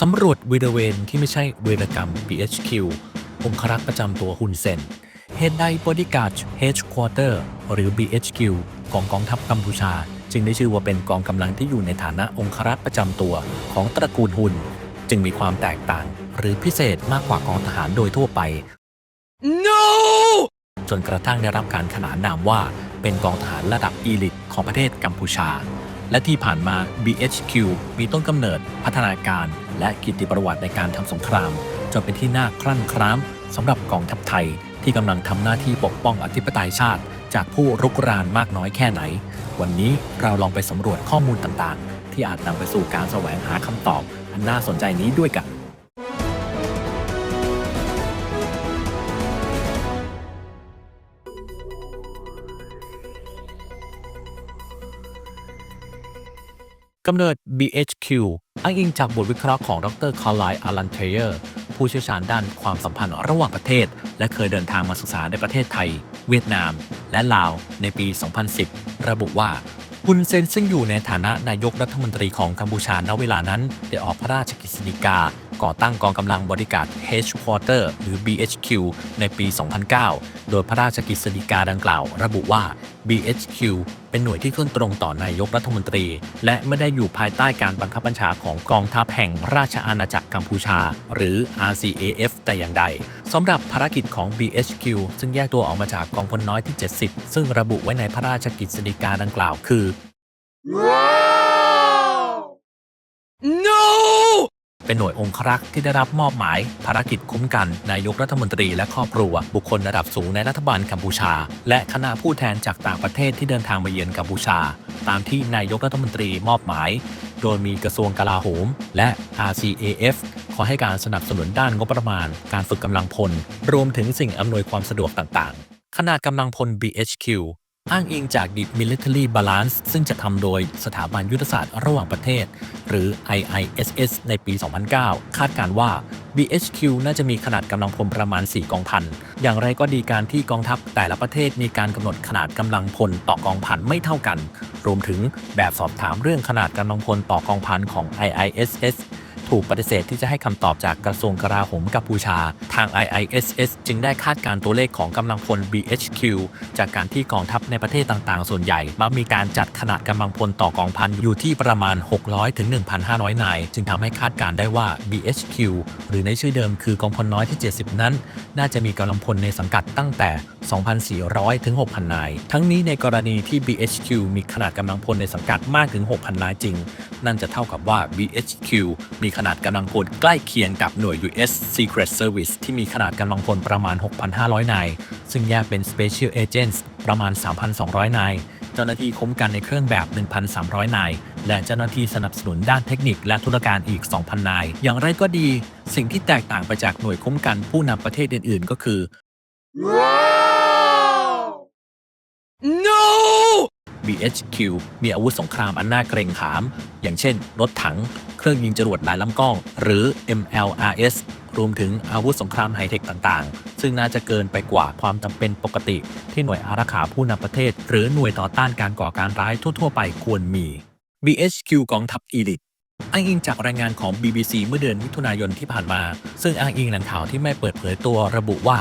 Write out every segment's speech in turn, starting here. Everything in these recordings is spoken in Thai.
สำรวจวีรเวนที่ไม่ใช่วีรกรรม BHQ องครักษ์ประจำตัวฮุนเซนเหตุใดบริการ Headquarter หรือ BHQ ของกองทัพกัมพูชา จึงได้ชื่อว่าเป็นกองกำลังที่อยู่ในฐานะองครักษ์ประจำตัวของตระกูลฮุน จึงมีความแตกต่าง หรือพิเศษมากกว่ากองทหารโดยทั่วไป No! จนกระทั่งได้รับการขนานนามว่าเป็นกองทหารระดับอีลิตของประเทศกัมพูชา และที่ผ่านมา BHQ มีต้นกำเนิดพัฒนาการ และกิติประวัติในการทำสงคราม จนเป็นที่น่าครั่นคร้ามสำหรับกองทัพไทย ที่กำลังทำหน้าที่ปกป้องอธิปไตยชาติ จากผู้รุกรานมากน้อยแค่ไหน วันนี้เราลองไปสำรวจข้อมูลต่างๆ ที่อาจนำไปสู่การแสวงหาคำตอบ อันน่าสนใจนี้ด้วยกันกำเนิด BHQ อ้างอิงจากบทวิเคราะห์ของดรคาร์ไลอารันเทเยอร์ ผู้เชี่ยวชาญด้านความสัมพันธ์ระหว่างประเทศ และเคยเดินทางมาศึกษาในประเทศไทย เวียดนาม และลาวในปี 2010 ระบุว่าฮุนเซนซึ่งอยู่ในฐานะนายกรัฐมนตรีของกัมพูชาณเวลานั้น ได้ออกพระราชกฤษฎีกา ก่อตั้งกองกำลังบริการ H Quarter หรือ BHQ ในปี 2009 โดยพระราชกฤษฎีกาดังกล่าว ระบุว่า BHQ เป็นหน่วยที่ขึ้นตรงต่อนายกรัฐมนตรี และไม่ได้อยู่ภายใต้การบังคับบัญชาของกองทัพแห่งราชอาณาจักรกัมพูชา หรือ RCAF แต่อย่างใดสำหรับภารกิจของ BHQ ซึ่งแยกตัวออกมาจากกองพลน้อยที่ 70 ซึ่งระบุไว้ในพระราชกฤษฎีกาดังกล่าวคือ No! เป็นหน่วยองครักษ์ที่ได้รับมอบหมายภารกิจคุ้มกันนายกรัฐมนตรีและครอบครัว บุคคลระดับสูงในรัฐบาลกัมพูชา และคณะผู้แทนจากต่างประเทศที่เดินทางมาเยือนกัมพูชา ตามที่นายกรัฐมนตรีมอบหมาย โดยมีกระทรวงกลาโหม และ RCAF ขอให้การสนับสนุนด้านงบประมาณ การฝึกกำลังพล รวมถึงสิ่งอำนวยความสะดวกต่างๆ ขนาดกำลังพล BHQ อ้างอิงจาก The Military Balance ซึ่งจะทำโดยสถาบันยุทธศาสตร์ระหว่างประเทศ หรือ IISS ในปี 2009 คาดการว่า BHQ น่าจะมีขนาดกำลังพลประมาณ 4 กองพัน อย่างไรก็ดีการที่กองทัพแต่ละประเทศมีการกำหนดขนาดกำลังพลต่อกองพันไม่เท่ากัน รวมถึงแบบสอบถามเรื่องขนาดกำลังพลต่อกองพันของ IISS ถูกปฏิเสธที่จะให้คำตอบจากกระทรวงกลาโหมกัมพูชา ทาง IISS จึงได้คาดการณ์ตัวเลขของกำลังพล BHQ จากการที่กองทัพในประเทศต่างๆ ส่วนใหญ่มักมีการจัดขนาดกำลังพลต่อกองพันอยู่ที่ประมาณ 600ถึง1,500 นาย จึงทำให้คาดการณ์ได้ว่า BHQ หรือในชื่อเดิมคือกองพลน้อยที่ 70 นั้น น่าจะมีกำลังพลในสังกัดตั้งแต่2,400 ถึง 6,000 นาย ทั้งนี้ในกรณีที่ BHQ มีขนาดกำลังพลในสังกัดมากถึง 6,000 นายจริง นั่นจะเท่ากับว่า BHQ มีขนาดกำลังพลใกล้เคียงกับหน่วย US Secret Service ที่มีขนาดกำลังพลประมาณ 6,500 นาย ซึ่งแยกเป็น Special Agents ประมาณ 3,200 นาย เจ้าหน้าที่คุ้มกันในเครื่องแบบ 1,300 นาย และเจ้าหน้าที่สนับสนุนด้านเทคนิคและธุรการอีก 2,000 นาย อย่างไรก็ดี สิ่งที่แตกต่างไปจากหน่วยคุ้มกันผู้นำประเทศอื่นๆ ก็คือ No! BHQ มีอาวุธสงครามอันน่าเกรงขาม อย่างเช่น รถถัง เครื่องยิงจรวดหลายลำกล้อง หรือ MLRS รวมถึงอาวุธสงครามไฮเทคต่างๆ ซึ่งน่าจะเกินไปกว่าความจำเป็นปกติ ที่หน่วยอารักขาผู้นำประเทศ หรือหน่วยต่อต้านการก่อการร้ายทั่ว ๆ ไปควรมี BHQ กองทัพอีลิตอ้างอิงจากรายงานของ BBC เมื่อเดือนมิถุนายนที่ผ่านมา ซึ่งอ้างอิงแหล่งข่าวที่ไม่เปิดเผยตัวระบุว่า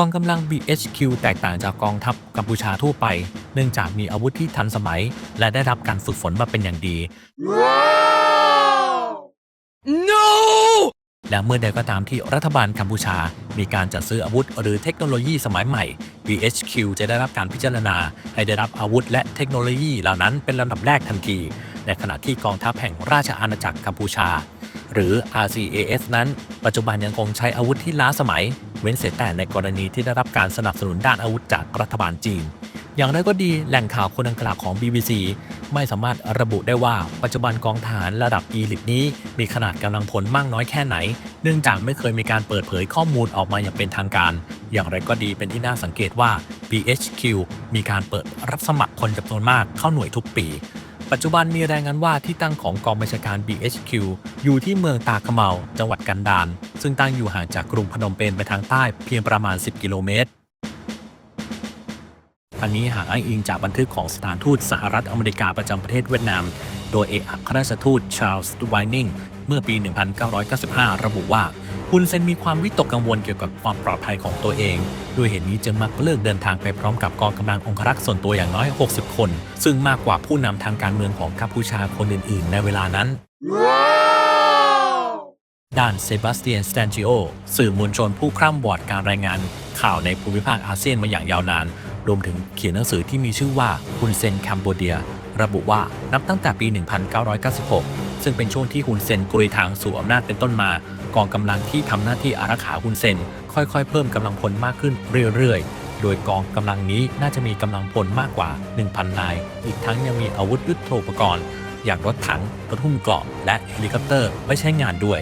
องกำลัง BHQ แตกต่างจากกองทัพกัมพูชาทั่วไป เนื่องจากมีอาวุธที่ทันสมัย และได้รับการฝึกฝนมาเป็นอย่างดี No! และเมื่อใดก็ตามที่รัฐบาลกัมพูชา มีการจัดซื้ออาวุธหรือเทคโนโลยีสมัยใหม่ BHQ จะได้รับการพิจารณา ให้ได้รับอาวุธและเทคโนโลยีเหล่านั้นเป็นลำดับแรกทันที ในขณะที่กองทัพแห่งราชอาณาจักรกัมพูชา หรือ RCAF นั้น ปัจจุบันยังคงใช้อาวุธที่ล้าสมัย เว้นเสียแต่ในกรณีที่ได้รับการสนับสนุนด้านอาวุธจากรัฐบาลจีน อย่างไรก็ดีแหล่งข่าวคนดังกล่าวของ BBC ไม่สามารถระบุได้ว่าปัจจุบันกองทหารระดับอีลิตนี้ มีขนาดกำลังพลมากน้อยแค่ไหน เนื่องจากไม่เคยมีการเปิดเผยข้อมูลออกมาอย่างเป็นทางการ อย่างไรก็ดีเป็นที่น่าสังเกตว่า BHQ มีการเปิดรับสมัครคนจำนวนมากเข้าหน่วยทุกปีปัจจุบันมีรายงานว่าที่ตั้งของกองบัญชาการ BHQ อยู่ที่เมืองตาขะเมาจังหวัดกันดาร ซึ่งตั้งอยู่ห่างจากกรุงพนมเปญไปทางใต้เพียงประมาณ 10 กิโลเมตรอันนี้หากอ้างอิงจากบันทึกของสถานทูตสหรัฐอเมริกาประจำประเทศเวียดนาม โดยเอกอัครราชทูตชาร์ลส์ไวนิงเมื่อปี 1995 ระบุว่าฮุนเซนมีความวิตกกังวลเกี่ยวกับความปลอดภัยของตัวเอง ด้วยเหตุนี้จึงมักเลือกเดินทางไปพร้อมกับกองกำลังองครักษ์ส่วนตัวอย่างน้อย 60 คน ซึ่งมากกว่าผู้นำทางการเมืองของกัมพูชาคนอื่น ๆ ในเวลานั้น ด้านเซบาสเตียนสแตนจิโอสื่อมวลชนผู้คร่ำวอดการรายงานข่าวในภูมิภาคอาเซียนมาอย่างยาวนาน รวมถึงเขียนหนังสือที่มีชื่อว่าฮุนเซนคัมโบเดีย ระบุว่านับตั้งแต่ปี 1996 ซึ่งเป็นช่วงที่ฮุนเซนกลุยทางสู่อำนาจเป็นต้นมา กองกำลังที่ทำหน้าที่อารักขาฮุนเซน ค่อยๆ เพิ่มกำลังพลมากขึ้นเรื่อยๆโดยกองกำลังนี้น่าจะมีกำลังพลมากกว่า 1,000 นาย อีกทั้งยังมีอาวุธยุทโธปกรณ์ อย่างรถถัง รถหุ้มเกราะและเฮลิคอปเตอร์ไว้ใช้งานด้วย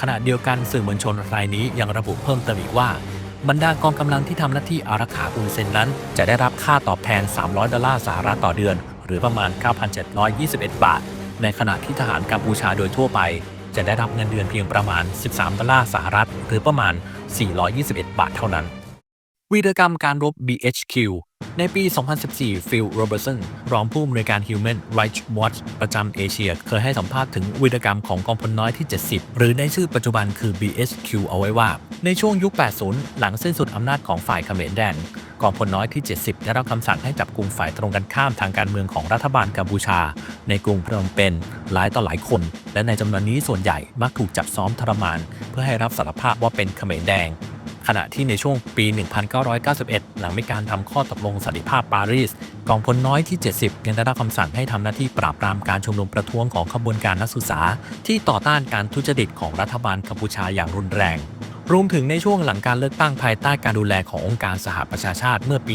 ขณะเดียวกันสื่อมวลชนรายนี้ยังระบุเพิ่มเติมอีกว่า บรรดากองกำลังที่ทำหน้าที่อารักขาอุนเซนนั้น จะได้รับค่าตอบแทน 300 ดอลลาร์สหรัฐต่อเดือน หรือประมาณ 9,721 บาท ในขณะที่ทหารกัมพูชาโดยทั่วไป จะได้รับเงินเดือนเพียงประมาณ 13 ดอลลาร์สหรัฐ หรือประมาณ 421 บาทเท่านั้น วีรกรรมการรบ BHQ ในปี 2014 ฟิลโรเบอร์สันรองผู้อำนวยการ Human Rights Watch ประจำเอเชีย เคยให้สัมภาษณ์ถึงวีรกรรมของกองพลน้อยที่ 70 หรือในชื่อปัจจุบันคือ BHQ เอาไว้ว่า ในช่วงยุค 80 หลังสิ้นสุดอำนาจของฝ่ายเขมรแดนกองพลน้อยที่ 70 ได้รับคำสั่งให้จับกลุ่มฝ่ายตรงกันข้ามทางการเมืองของรัฐบาลกัมพูชา ในกรุงพนมเปญหลายต่อหลายคน และในจำนวนนี้ส่วนใหญ่มักถูกจับซ้อมทรมาน เพื่อให้รับสารภาพว่าเป็นเขมรแดง ขณะที่ในช่วงปี 1991 หลังมีการทำข้อตกลงสันติภาพปารีสกองพลน้อยที่ 70 ยังได้รับคำสั่งให้ทำหน้าที่ปราบปรามการชุมนุมประท้วงของขบวนการนักศึกษา ที่ต่อต้านการทุจริตของรัฐบาลกัมพูชาอย่างรุนแรง รวมถึงในช่วงหลังการเลือกตั้งภายใต้การดูแลขององค์การสหประชาชาติเมื่อปี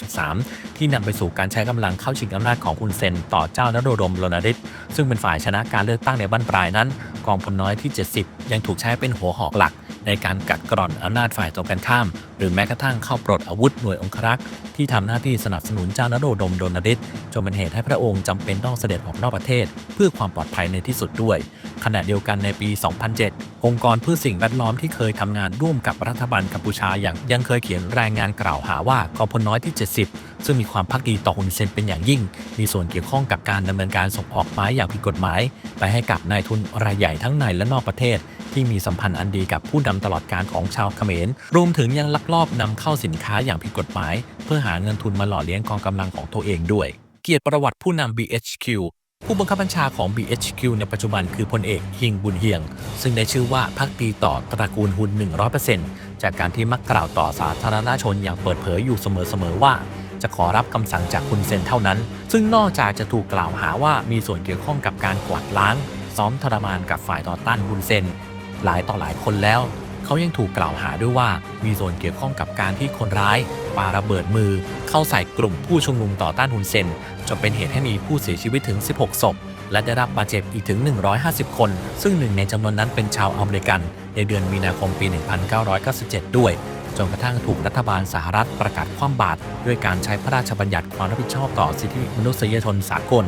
1993 ที่นำไปสู่การใช้กำลังเข้าชิงอำนาจของคุณเซนต่อเจ้านโรดมโลนาริตซึ่งเป็นฝ่ายชนะการเลือกตั้งในบ้านปลายนั้น กองพลน้อยที่ 70 ยังถูกใช้เป็นหัวหอกหลัก ในการกัดกร่อนอำนาจฝ่ายตรงกันข้าม รือแม้กระทั่งเข้าปลดอาวุธหน่วยองครักษ์ที่ทำหน้าที่สนับสนุนเจ้านโรดมโดนาริตจนเป็นเหตุให้พระองค์จำเป็นต้องเสด็จออกนอกประเทศ เพื่อความปลอดภัยในที่สุดด้วย ขณะเดียวกันในปี 2007 องค์กรเพื่อสิ่งแวดล้อมที่เคยทำงานร่วมกับรัฐบาลกัมพูชาอย่างยังเคยเขียนรายงานกล่าวหาว่ากองพลน้อยที่ 70 ซึ่งมีความพักดีต่อฮุนเซนเป็นอย่างยิ่ง มีส่วนเกี่ยวข้องกับการดำเนินการส่งออกไม้อย่างผิดกฎหมาย ไปให้กับนายทุนรายใหญ่ทั้งในและนอกประเทศ ที่มีสัมพันธ์อันดีกับผู้นำตลอดการของชาวเขมรรวมถึงยังลักลอบนำเข้าสินค้าอย่างผิดกฎหมาย เพื่อหาเงินทุนมาหล่อเลี้ยงกองกำลังของตัวเองด้วย เกียรติประวัติผู้นำ BHQ ผู้บังคับบัญชาของ BHQ ในปัจจุบันคือพลเอกฮิงบุญเฮียง ซึ่งได้ชื่อว่าพักดีต่อตระกูลฮุน 100%จากการที่มักกล่าวต่อสาธารณชนอย่างเปิดเผยอยู่เสมอๆว่า จะขอรับคำสั่งจากคุณเซนเท่านั้น ซึ่งนอกจากจะถูกกล่าวหาว่ามีส่วนเกี่ยวข้องกับการกวาดล้าง ซ้อมทรมานกับฝ่ายต่อต้านคุณเซน หลายต่อหลายคนแล้ว เขายังถูกกล่าวหาด้วยว่ามีส่วนเกี่ยวข้องกับการที่คนร้ายปาระเบิดมือ เข้าใส่กลุ่มผู้ชุมนุมต่อต้านฮุนเซนจนเป็นเหตุให้มีผู้เสียชีวิตถึง 16 ศพ และได้รับบาดเจ็บอีกถึง 150 คน ซึ่งหนึ่งในจำนวนนั้นเป็นชาวอเมริกัน ในเดือนมีนาคมปี 1997 ด้วยจนกระทั่งถูกรัฐบาลสหรัฐประกาศคว่ำบาตรด้วยการใช้พระราชบัญญัติความรับผิดชอบต่อสิทธิมนุษยชนสากล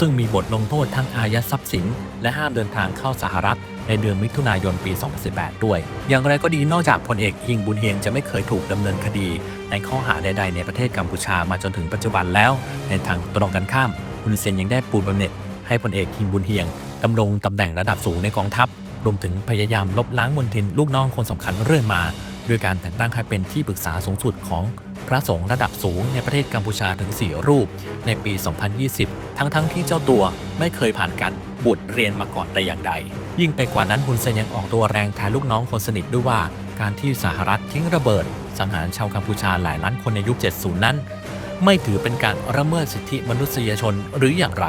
ซึ่งมีบทลงโทษทั้งอายัดทรัพย์สิน และห้ามเดินทางเข้าสหรัฐ ในเดือนมิถุนายนปี 2018 ด้วย อย่างไรก็ดีนอกจากพลเอกฮิงบุญเฮียงจะไม่เคยถูกดำเนินคดี ในข้อหาใด ๆ ในประเทศกัมพูชามาจนถึงปัจจุบันแล้ว ในทางตรงกันข้ามฮุนเซนยังได้ปูนบำเหน็จให้พลเอกฮิงบุญเฮียงดำรงตำแหน่งระดับสูงในกองทัพ รวมถึงพยายามลบล้างมลทินลูกน้องคนสำคัญเรื่อยมาด้วยการแต่งตั้งให้เป็นที่ปรึกษาสูงสุดของพระสงฆ์ระดับสูงในประเทศกัมพูชาถึง 4 รูป ในปี 2020 ทั้งๆทที่เจ้าตัวไม่เคยผ่านการบวชเรียนมาก่อนแต่อย่างใด ยิ่งไปกว่านั้นฮุนเซนยังออกตัวแรงแทนลูกน้องคนสนิทด้วยว่า การที่สหรัฐทิ้งระเบิด สังหารชาวกัมพูชาหลายล้านคนในยุค 70 นั้น ไม่ถือเป็นการละเมิดสิทธิมนุษยชนหรืออย่างไร